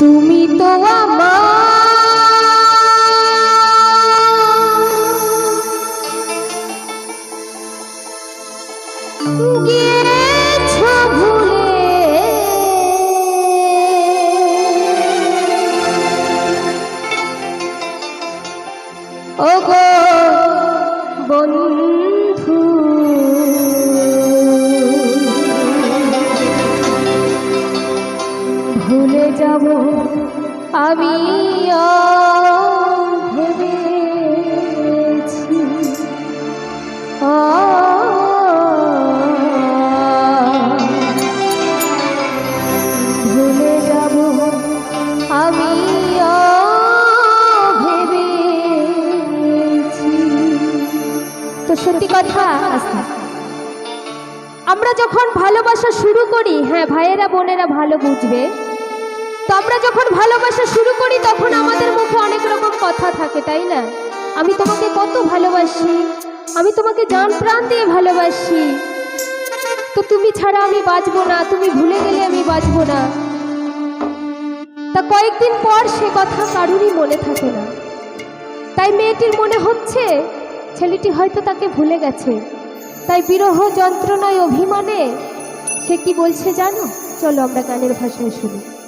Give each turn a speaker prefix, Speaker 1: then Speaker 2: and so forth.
Speaker 1: তুমি তো গিয়েছ ও আমি ভেবেছি তো সত্যি কথা আমরা যখন ভালোবাসা শুরু করি হ্যাঁ ভাইয়েরা, বোনেরা ভালো বুঝবে তো আমরা যখন ভালোবাসা শুরু করি, তখন আমাদের মুখে অনেক রকম কথা থাকে, তাই না? আমি তোমাকে কত ভালোবাসি। আমি তোমাকে জান প্রাণ দিয়ে ভালোবাসি। তো তুমি ছাড়া আমি বাঁচবো না, তুমি ভুলে গেলে আমি বাঁচবো না। তা কয়েকদিন পর সে কথা কারুরই মনে থাকে না। তাই মেয়েটির মনে হচ্ছে, ছেলেটি হয়তো তাকে ভুলে গেছে। তাই বিরহ যন্ত্রণায় অভিমানে সে কি বলছে জানো? চলো আমরা গানের ভাষায় শুনি।